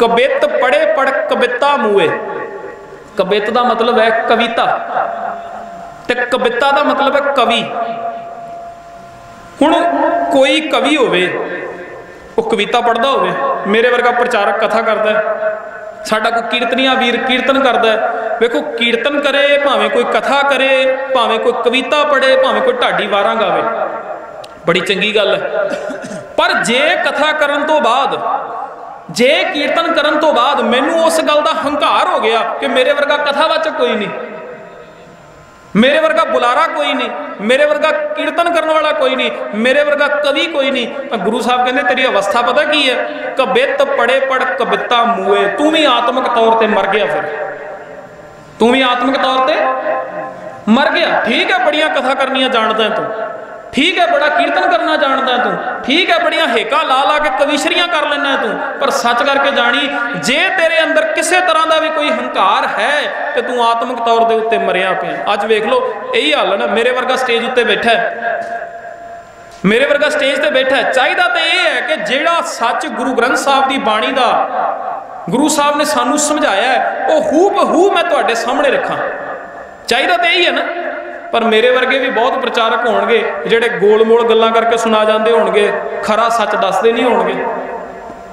ਕਬਿਤ ਪੜੇ ਪੜ ਕਵਿਤਾ ਮੂਏ ਕਬਿਤ ਦਾ ਮਤਲਬ ਹੈ ਕਵਿਤਾ। ਤੇ ਕਵਿਤਾ ਦਾ ਮਤਲਬ ਹੈ ਕਵੀ। ਹੁਣ ਕੋਈ ਕਵੀ ਹੋਵੇ, ਉਹ ਕਵਿਤਾ ਪੜਦਾ ਹੋਵੇ, ਮੇਰੇ ਵਰਗਾ ਪ੍ਰਚਾਰਕ ਕਥਾ ਕਰਦਾ ਹੈ। ਸਾਡਾ ਕੋਈ ਕੀਰਤਨੀਆ ਵੀਰ ਕੀਰਤਨ ਕਰਦਾ ਹੈ। ਵੇਖੋ, ਕੀਰਤਨ ਕਰੇ, ਭਾਵੇਂ ਕੋਈ ਕਥਾ ਕਰੇ, ਭਾਵੇਂ ਕੋਈ ਕਵਿਤਾ ਪੜੇ ਭਾਵੇਂ ਕੋਈ ਢਾਡੀ ਵਾਰਾਂ ਗਾਵੇ। ਬੜੀ ਚੰਗੀ ਗੱਲ ਹੈ। ਪਰ ਜੇ ਕਥਾ ਕਰਨ ਤੋਂ ਬਾਅਦ ਜੇ ਕੀਰਤਨ ਕਰਨ ਤੋਂ ਬਾਅਦ ਮੈਨੂੰ ਉਸ ਗੱਲ ਦਾ ਹੰਕਾਰ ਹੋ ਗਿਆ ਕਿ ਮੇਰੇ ਵਰਗਾ ਕਥਾਵਾਚਕ ਕੋਈ ਨਹੀਂ, ਮੇਰੇ ਵਰਗਾ ਬੁਲਾਰਾ ਕੋਈ ਨਹੀਂ, ਮੇਰੇ ਵਰਗਾ ਕੀਰਤਨ ਕਰਨ ਵਾਲਾ ਕੋਈ ਨਹੀਂ, ਮੇਰੇ ਵਰਗਾ ਕਵੀ ਕੋਈ ਨਹੀਂ, ਤਾਂ ਗੁਰੂ ਸਾਹਿਬ ਕਹਿੰਦੇ, ਤੇਰੀ ਅਵਸਥਾ ਪਤਾ ਕੀ ਹੈ? ਕਬਿਤ ਪੜੇ ਪੜ ਕਬਿਤਾ ਮੂਏ ਤੂੰ ਵੀ ਆਤਮਿਕ ਤੌਰ ਤੇ ਮਰ ਗਿਆ ਫਿਰ। ਤੂੰ ਵੀ ਆਤਮਿਕ ਤੌਰ ਤੇ ਮਰ ਗਿਆ। ਠੀਕ ਹੈ, ਬੜੀਆਂ ਕਥਾ ਕਰਨੀਆਂ ਜਾਣਦਾ ਤੂੰ। ਠੀਕ ਹੈ, ਬੜਾ ਕੀਰਤਨ ਕਰਨਾ ਜਾਣਦਾ ਤੂੰ। ਠੀਕ ਹੈ, ਬੜੀਆਂ ਹੇਕਾ ਲਾ ਲਾ ਕੇ ਕਵੀਸ਼ਰੀਆਂ ਕਰ ਲੈਣਾ ਤੂੰ। ਪਰ ਸੱਚ ਕਰਕੇ ਜਾਣੀ, ਜੇ ਤੇਰੇ ਅੰਦਰ ਕਿਸੇ ਤਰ੍ਹਾਂ ਦਾ ਵੀ ਕੋਈ ਹੰਕਾਰ ਹੈ, ਤੇ ਤੂੰ ਆਤਮਿਕ ਤੌਰ ਦੇ ਉੱਤੇ ਮਰਿਆ ਪਿਆ। ਅੱਜ ਵੇਖ ਲਓ, ਇਹੀ ਹਾਲ ਨਾ, ਮੇਰੇ ਵਰਗਾ ਸਟੇਜ ਉੱਤੇ ਬੈਠਾ ਹੈ। ਮੇਰੇ ਵਰਗਾ ਸਟੇਜ ਤੇ ਬੈਠਾ ਚਾਹੀਦਾ ਤੇ ਇਹ ਹੈ ਕਿ ਜਿਹੜਾ ਸੱਚ ਗੁਰੂ ਗ੍ਰੰਥ ਸਾਹਿਬ ਦੀ ਬਾਣੀ ਦਾ ਗੁਰੂ ਸਾਹਿਬ ਨੇ ਸਾਨੂੰ ਸਮਝਾਇਆ ਹੈ, ਉਹ ਹੂ ਬਹੂ ਮੈਂ ਤੁਹਾਡੇ ਸਾਹਮਣੇ ਰੱਖਾਂ। ਚਾਹੀਦਾ ਤੇ ਇਹੀ ਹੈ ਨਾ ਪਰ ਮੇਰੇ ਵਰਗੇ ਵੀ ਬਹੁਤ ਪ੍ਰਚਾਰਕ ਹੋਣਗੇ, ਜਿਹੜੇ ਗੋਲ-ਮੋਲ ਗੱਲਾਂ ਕਰਕੇ ਸੁਣਾ ਜਾਂਦੇ ਹੋਣਗੇ, ਖਰਾ ਸੱਚ ਦੱਸਦੇ ਨਹੀਂ ਹੋਣਗੇ।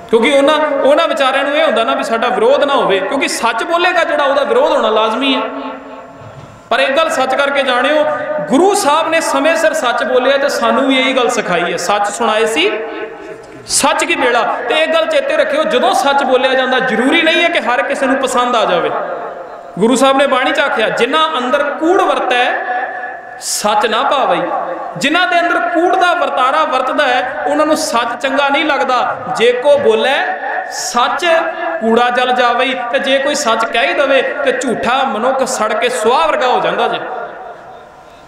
ਕਿਉਂਕਿ ਉਹਨਾਂ ਉਹਨਾਂ ਵਿਚਾਰਿਆਂ ਨੂੰ ਇਹ ਹੁੰਦਾ ਨਾ ਵੀ ਸਾਡਾ ਵਿਰੋਧ ਨਾ ਹੋਵੇ, ਕਿਉਂਕਿ ਸੱਚ ਬੋਲੇਗਾ ਜਿਹੜਾ ਉਹਦਾ ਵਿਰੋਧ ਹੋਣਾ ਲਾਜ਼ਮੀ ਹੈ। ਪਰ ਇੱਕ ਗੱਲ ਸੱਚ ਕਰਕੇ ਜਾਣਿਓ, ਗੁਰੂ ਸਾਹਿਬ ਨੇ ਸਮੇਂ ਸਿਰ ਸੱਚ ਬੋਲਿਆ ਤੇ ਸਾਨੂੰ ਵੀ ਇਹੀ ਗੱਲ ਸਿਖਾਈ ਹੈ। ਸੱਚ ਸੁਣਾਏ ਸੀ, ਸੱਚ ਕੀ ਬੇੜਾ ਤੇ ਇਹ ਗੱਲ ਚੇਤੇ ਰੱਖਿਓ, ਜਦੋਂ ਸੱਚ ਬੋਲਿਆ ਜਾਂਦਾ, ਜ਼ਰੂਰੀ ਨਹੀਂ ਹੈ ਕਿ ਹਰ ਕਿਸੇ ਨੂੰ ਪਸੰਦ ਆ ਜਾਵੇ। ਗੁਰੂ ਸਾਹਿਬ ਨੇ ਬਾਣੀ ਚ ਆਖਿਆ ਜਿਨ੍ਹਾਂ ਅੰਦਰ ਕੂੜ ਵਰਤੈ ਸੱਚ ਨਾ ਭਾਵਈ ਜਿਨ੍ਹਾਂ ਦੇ ਅੰਦਰ ਕੂੜ ਦਾ ਵਰਤਾਰਾ ਵਰਤਦਾ ਹੈ, ਉਹਨਾਂ ਨੂੰ ਸੱਚ ਚੰਗਾ ਨਹੀਂ ਲੱਗਦਾ। ਜੇ ਕੋ ਬੋਲੇ, ਸੱਚ ਕੂੜਾ ਜਲ ਜਾਵੇ ਤੇ ਜੇ ਕੋਈ ਸੱਚ ਕਹਿ ਹੀ ਦਵੇ, ਤੇ ਝੂਠਾ ਮਨੁੱਖ ਸੜ ਕੇ ਸੁਆਹ ਵਰਗਾ ਹੋ ਜਾਂਦਾ ਜੇ।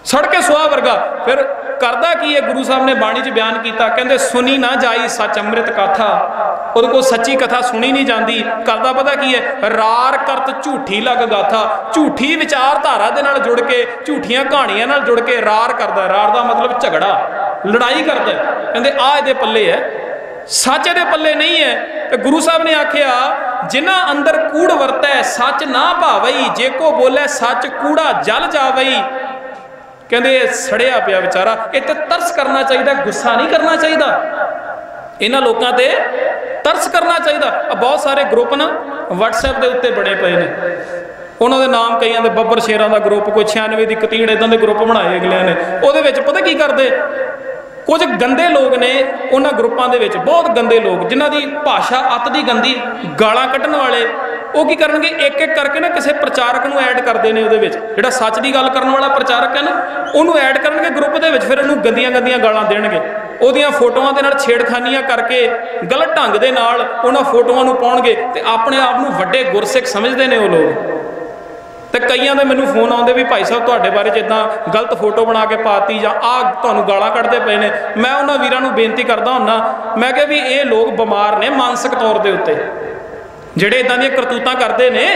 ਸੜ ਕੇ ਸੁਆਹ ਵਰਗਾ। ਫਿਰ ਕਰਦਾ ਕੀ ਹੈ ਗੁਰੂ ਸਾਹਿਬ ਨੇ ਬਾਣੀ 'ਚ ਬਿਆਨ ਕੀਤਾ? ਕਹਿੰਦੇ, ਸੁਣੀ ਨਾ ਜਾਈ ਸੱਚ ਅੰਮ੍ਰਿਤ ਕਾਥਾ ਉਹਦੇ ਕੋਲ ਸੱਚੀ ਕਥਾ ਸੁਣੀ ਨਹੀਂ ਜਾਂਦੀ। ਕਰਦਾ ਪਤਾ ਕੀ ਹੈ? ਰਾਰ ਕਰਤ ਝੂਠੀ ਲੱਗ ਗਾਥਾ। ਝੂਠੀ ਵਿਚਾਰਧਾਰਾ ਦੇ ਨਾਲ ਜੁੜ ਕੇ, ਝੂਠੀਆਂ ਕਹਾਣੀਆਂ ਨਾਲ ਜੁੜ ਕੇ ਰਾਰ ਕਰਦਾ ਰਾਰ ਦਾ ਮਤਲਬ ਝਗੜਾ, ਲੜਾਈ ਕਰਦਾ ਕਹਿੰਦੇ ਆ ਇਹਦੇ ਪੱਲੇ ਹੈ। ਸੱਚ ਇਹਦੇ ਪੱਲੇ ਨਹੀਂ ਹੈ। ਤੇ ਗੁਰੂ ਸਾਹਿਬ ਨੇ ਆਖਿਆ, ਜਿਨ੍ਹਾਂ ਅੰਦਰ ਕੂੜ ਵਰਤੈ, ਸੱਚ ਨਾ ਭਾਵਈ। ਜੇ ਕੋ ਬੋਲੇ, ਸੱਚ ਕੂੜਾ ਜਲ ਜਾਵਈ। ਕਹਿੰਦੇ ਸੜਿਆ ਪਿਆ ਵਿਚਾਰਾ। ਇਹ ਤੇ ਤਰਸ ਕਰਨਾ ਚਾਹੀਦਾ, ਗੁੱਸਾ ਨਹੀਂ ਕਰਨਾ ਚਾਹੀਦਾ। ਇਹਨਾਂ ਲੋਕਾਂ ਤੇ ਤਰਸ ਕਰਨਾ ਚਾਹੀਦਾ। ਆ ਬਹੁਤ ਸਾਰੇ ਗਰੁੱਪ ਨਾ WhatsApp ਦੇ ਉੱਤੇ ਬਣੇ ਪਏ ਨੇ। ਉਹਨਾਂ ਦੇ ਨਾਮ ਕਈਆਂ ਦੇ ਬੱਬਰ ਸ਼ੇਰਾਂ ਦਾ ਗਰੁੱਪ ਕੋਈ 96 ਦੀ ਕਤੀੜ ਇਦਾਂ ਦੇ ਗਰੁੱਪ ਬਣਾਏ ਅਗਲਿਆਂ ਨੇ। ਉਹਦੇ ਵਿੱਚ ਪਤਾ ਕੀ ਕਰਦੇ? ਕੁਝ ਗੰਦੇ ਲੋਕ ਨੇ ਉਹਨਾਂ ਗਰੁੱਪਾਂ ਦੇ ਵਿੱਚ, ਬਹੁਤ ਗੰਦੇ ਲੋਕ, ਜਿਨ੍ਹਾਂ ਦੀ ਭਾਸ਼ਾ ਅੱਤ ਦੀ ਗੰਦੀ, ਗਾਲਾਂ ਕੱਢਣ ਵਾਲੇ, ਉਹ ਕੀ ਕਰਨਗੇ? ਇੱਕ ਇੱਕ ਕਰਕੇ ਨਾ ਕਿਸੇ ਪ੍ਰਚਾਰਕ ਨੂੰ ਐਡ ਕਰਦੇ ਨੇ ਉਹਦੇ ਵਿੱਚ। ਜਿਹੜਾ ਸੱਚ ਦੀ ਗੱਲ ਕਰਨ ਵਾਲਾ ਪ੍ਰਚਾਰਕ ਹੈ ਨਾ, ਉਹਨੂੰ ਐਡ ਕਰਨਗੇ ਗਰੁੱਪ ਦੇ ਵਿੱਚ, ਫਿਰ ਉਹਨੂੰ ਗੰਦੀਆਂ ਗੰਦੀਆਂ ਗਾਲਾਂ ਦੇਣਗੇ। ਉਹਦੀਆਂ ਫੋਟੋਆਂ ਦੇ ਨਾਲ ਛੇੜਖਾਨੀਆਂ ਕਰਕੇ ਗਲਤ ਢੰਗ ਦੇ ਨਾਲ ਉਹਨਾਂ ਫੋਟੋਆਂ ਨੂੰ ਪਾਉਣਗੇ ਤੇ ਆਪਣੇ ਆਪ ਨੂੰ ਵੱਡੇ ਗੁਰਸਿੱਖ ਸਮਝਦੇ ਨੇ ਉਹ ਲੋਕ। ਤੇ ਕਈਆਂ ਦੇ ਮੈਨੂੰ ਫੋਨ ਆਉਂਦੇ ਵੀ ਭਾਈ ਸਾਹਿਬ ਤੁਹਾਡੇ ਬਾਰੇ ਜਿੱਦਾਂ ਗਲਤ ਫੋਟੋ ਬਣਾ ਕੇ ਪਾਤੀ ਜਾਂ ਆ ਤੁਹਾਨੂੰ ਗਾਲਾਂ ਕੱਢਦੇ ਪਏ ਨੇ। ਮੈਂ ਉਹਨਾਂ ਵੀਰਾਂ ਨੂੰ ਬੇਨਤੀ ਕਰਦਾ ਹੁੰਨਾ, ਮੈਂ ਕਿਹਾ ਵੀ ਇਹ ਲੋਕ ਬਿਮਾਰ ਨੇ ਮਾਨਸਿਕ ਤੌਰ ਦੇ ਉੱਤੇ। ਜਿਹੜੇ ਇਦਾਂ ਦੀਆਂ ਕਰਤੂਤਾਂ ਕਰਦੇ ਨੇ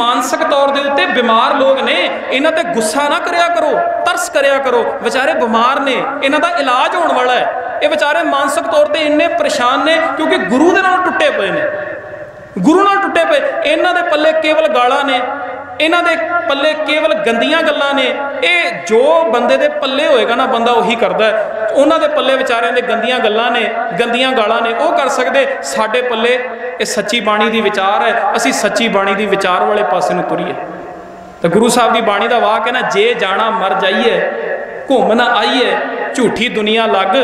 ਮਾਨਸਿਕ ਤੌਰ ਦੇ ਉੱਤੇ ਬਿਮਾਰ ਲੋਕ ਨੇ, ਇਹਨਾਂ ਤੇ ਗੁੱਸਾ ਨਾ ਕਰਿਆ ਕਰੋ, ਤਰਸ ਕਰਿਆ ਕਰੋ। ਵਿਚਾਰੇ ਬਿਮਾਰ ਨੇ, ਇਹਨਾਂ ਦਾ ਇਲਾਜ ਹੋਣ ਵਾਲਾ ਹੈ। ਇਹ ਵਿਚਾਰੇ ਮਾਨਸਿਕ ਤੌਰ ਤੇ ਇੰਨੇ ਪਰੇਸ਼ਾਨ ਨੇ, ਕਿਉਂਕਿ ਗੁਰੂ ਦੇ ਨਾਲ ਟੁੱਟੇ ਪਏ ਨੇ। ਗੁਰੂ ਨਾਲ ਟੁੱਟੇ ਪਏ, ਇਹਨਾਂ ਦੇ ਪੱਲੇ ਕੇਵਲ ਗਾਲਾਂ ਨੇ। ਇਹਨਾਂ ਦੇ ਪੱਲੇ ਕੇਵਲ ਗੰਦੀਆਂ ਗੱਲਾਂ ਨੇ। ਇਹ ਜੋ ਬੰਦੇ ਦੇ ਪੱਲੇ ਹੋਏਗਾ ਨਾ, ਬੰਦਾ ਉਹੀ ਕਰਦਾ ਉਹਨਾਂ ਦੇ ਪੱਲੇ ਵਿਚਾਰਿਆਂ ਦੇ ਗੰਦੀਆਂ ਗੱਲਾਂ ਨੇ, ਗੰਦੀਆਂ ਗਾਲਾਂ ਨੇ, ਉਹ ਕਰ ਸਕਦੇ। ਸਾਡੇ ਪੱਲੇ ਇਹ ਸੱਚੀ ਬਾਣੀ ਦੀ ਵਿਚਾਰ ਹੈ। ਅਸੀਂ ਸੱਚੀ ਬਾਣੀ ਦੀ ਵਿਚਾਰ ਵਾਲੇ ਪਾਸੇ ਨੂੰ ਤੁਰੀਏ। ਤਾਂ ਗੁਰੂ ਸਾਹਿਬ ਦੀ ਬਾਣੀ ਦਾ ਵਾਕ ਹੈ ਨਾ, ਜੇ ਜਾਣਾ ਮਰ ਜਾਈਏ, ਘੁੰਮ ਨਾ ਆਈਏ, ਝੂਠੀ ਦੁਨੀਆ ਲੱਗ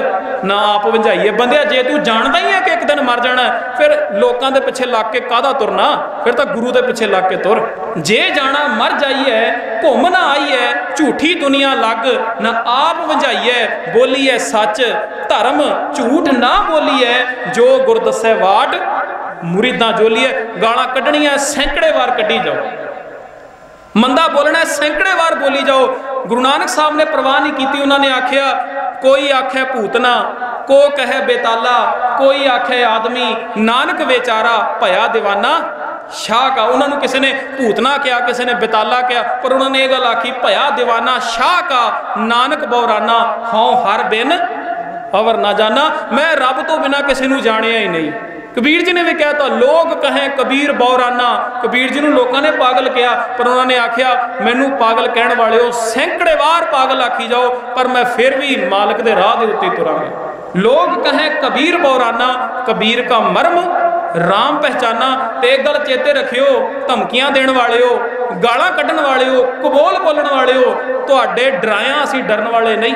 ਨਾ ਆਪ ਵੰਝਾਈਏ। ਬੰਦਿਆ ਜੇ ਤੂੰ ਜਾਣਦਾ ਹੀ ਹੈ ਕਿ ਇੱਕ ਦਿਨ ਮਰ ਜਾਣਾ ਫਿਰ ਲੋਕਾਂ ਦੇ ਪਿੱਛੇ ਲੱਗ ਕੇ ਕਾਹਦਾ ਤੁਰਨਾ? ਫਿਰ ਤਾਂ ਗੁਰੂ ਦੇ ਪਿੱਛੇ ਲੱਗ ਕੇ ਤੁਰ। ਜੇ ਜਾਣਾ, ਮਰ ਜਾਈਏ, ਘੁੰਮ ਨਾ ਆਈਏ, ਝੂਠੀ ਦੁਨੀਆ ਲੱਗ, ਨਾ ਆਪ ਵੰਝਾਈਏ, ਬੋਲੀਏ ਸੱਚ, ਧਰਮ ਝੂਠ ਨਾ ਬੋਲੀਏ, ਜੋ ਗੁਰ ਦੱਸੇ ਵਾਟ, ਮੁਰੀਦਾਂ ਜੋਲੀਏ, ਗਾਲਾਂ ਕੱਢਣੀਆਂ, ਸੈਂਕੜੇ ਵਾਰ ਕੱਢੀ ਜਾਓ। ਮੰਦਾ ਬੋਲਣਾ ਸੈਂਕੜੇ ਵਾਰ ਬੋਲੀ ਜਾਓ। ਗੁਰੂ ਨਾਨਕ ਸਾਹਿਬ ਨੇ ਪਰਵਾਹ ਨਹੀਂ ਕੀਤੀ, ਉਹਨਾਂ ਨੇ ਆਖਿਆ ਕੋਈ ਆਖੇ ਭੂਤਨਾ, ਕੋ ਕਹੇ ਬੇਤਾਲਾ, ਕੋਈ ਆਖੇ ਆਦਮੀ, ਨਾਨਕ ਵਿਚਾਰਾ ਭਇਆ دیਵਾਨਾ ਸ਼ਾਹ ਕਾ, ਉਹਨਾਂ ਨੂੰ ਕਿਸੇ ਨੇ ਭੂਤਨਾ ਕਿਹਾ, ਕਿਸੇ ਨੇ ਬੇਤਾਲਾ ਕਿਹਾ, ਪਰ ਉਹਨਾਂ ਨੇ ਇਹ ਗੱਲ ਆਖੀ, ਭਇਆ دیਵਾਨਾ ਸ਼ਾਹ ਕਾ, ਨਾਨਕ ਬੌਰਾਨਾ, ਹਉ ਹਰ ਬਿਨ ਅਵਰ ਨਾ ਜਾਣਾ ਮੈਂ ਰੱਬ ਤੋਂ ਬਿਨਾ ਕਿਸੇ ਨੂੰ ਜਾਣਿਆ ਹੀ ਨਹੀਂ। ਕਬੀਰ ਜੀ ਨੇ ਵੀ ਕਹਿਤਾ, ਲੋਕ ਕਹੇ ਕਬੀਰ ਬੌਰਾਨਾ। ਕਬੀਰ ਜੀ ਨੂੰ ਲੋਕਾਂ ਨੇ ਪਾਗਲ ਕਿਹਾ, ਪਰ ਉਹਨਾਂ ਨੇ ਆਖਿਆ, ਮੈਨੂੰ ਪਾਗਲ ਕਹਿਣ ਵਾਲਿਓ, ਸੈਂਕੜੇ ਵਾਰ ਪਾਗਲ ਆਖੀ ਜਾਓ, ਪਰ ਮੈਂ ਫਿਰ ਵੀ ਮਾਲਕ ਦੇ ਰਾਹ ਦੇ ਉੱਤੇ ਤੁਰਾਂਗਾ। ਲੋਕ ਕਹੇ ਕਬੀਰ ਬੌਰਾਨਾ, ਕਬੀਰ ਕਾ ਮਰਮ, ਰਾਮ ਪਹਿਚਾਨਾ। ਤੇ ਇੱਕ ਗੱਲ ਚੇਤੇ ਰੱਖਿਓ, ਧਮਕੀਆਂ ਦੇਣ ਵਾਲਿਓ, ਗਾਲਾਂ ਕੱਢਣ ਵਾਲਿਓ, ਕਬੋਲ ਬੋਲਣ ਵਾਲਿਓ, ਤੁਹਾਡੇ ਡਰਾਇਆ ਅਸੀਂ ਡਰਨ ਵਾਲੇ ਨਹੀਂ।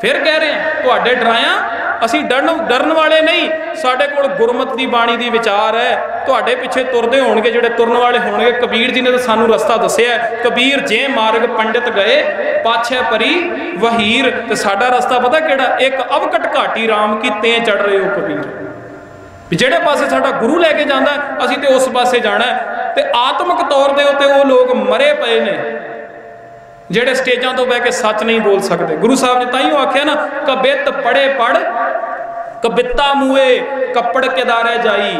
ਫਿਰ ਕਹਿ ਰਹੇ ਹਾਂ, ਤੁਹਾਡੇ ਡਰਾਇਆ ਅਸੀਂ ਡਰਨ ਡਰਨ ਵਾਲੇ ਨਹੀਂ। ਸਾਡੇ ਕੋਲ ਗੁਰਮਤ ਦੀ ਬਾਣੀ ਦੀ ਵਿਚਾਰ ਹੈ। ਤੁਹਾਡੇ ਪਿੱਛੇ ਤੁਰਦੇ ਹੋਣਗੇ, ਜਿਹੜੇ ਤੁਰਨ ਵਾਲੇ ਹੋਣਗੇ। ਕਬੀਰ ਜੀ ਨੇ ਤਾਂ ਸਾਨੂੰ ਰਸਤਾ ਦੱਸਿਆ ਕਬੀਰ ਜੇ ਮਾਰਗ ਪੰਡਿਤ ਗਏ, ਪਾਛੇ ਪਰੀ ਵਹੀਰ। ਤੇ ਸਾਡਾ ਰਸਤਾ ਪਤਾ ਕਿਹੜਾ? ਇੱਕ ਅਵਕਟ ਘਾਟੀ ਰਾਮ ਕੀ ਤੇ ਚੜ ਰਹੇ ਹੋ ਕਬੀਰ। ਵੀ ਜਿਹੜੇ ਪਾਸੇ ਸਾਡਾ ਗੁਰੂ ਲੈ ਕੇ ਜਾਂਦਾ ਅਸੀਂ ਤੇ ਉਸ ਪਾਸੇ ਜਾਣਾ ਹੈ। ਤੇ ਆਤਮਿਕ ਤੌਰ ਦੇ ਉੱਤੇ ਉਹ ਲੋਕ ਮਰੇ ਪਏ ਨੇ। ਜਿਹੜੇ ਸਟੇਜਾਂ ਤੋਂ ਬਹਿ ਕੇ ਸੱਚ ਨਹੀਂ ਬੋਲ ਸਕਦੇ। ਗੁਰੂ ਸਾਹਿਬ ਨੇ ਤਾਂ ਹੀ ਉਹ ਆਖਿਆ ਨਾ, ਕਬਿਤ ਪੜੇ ਪੜ ਕਬਿੱਤਾ ਮੂਏ ਕੱਪੜ ਕੇ ਦਾਰੇ ਜਾਈ?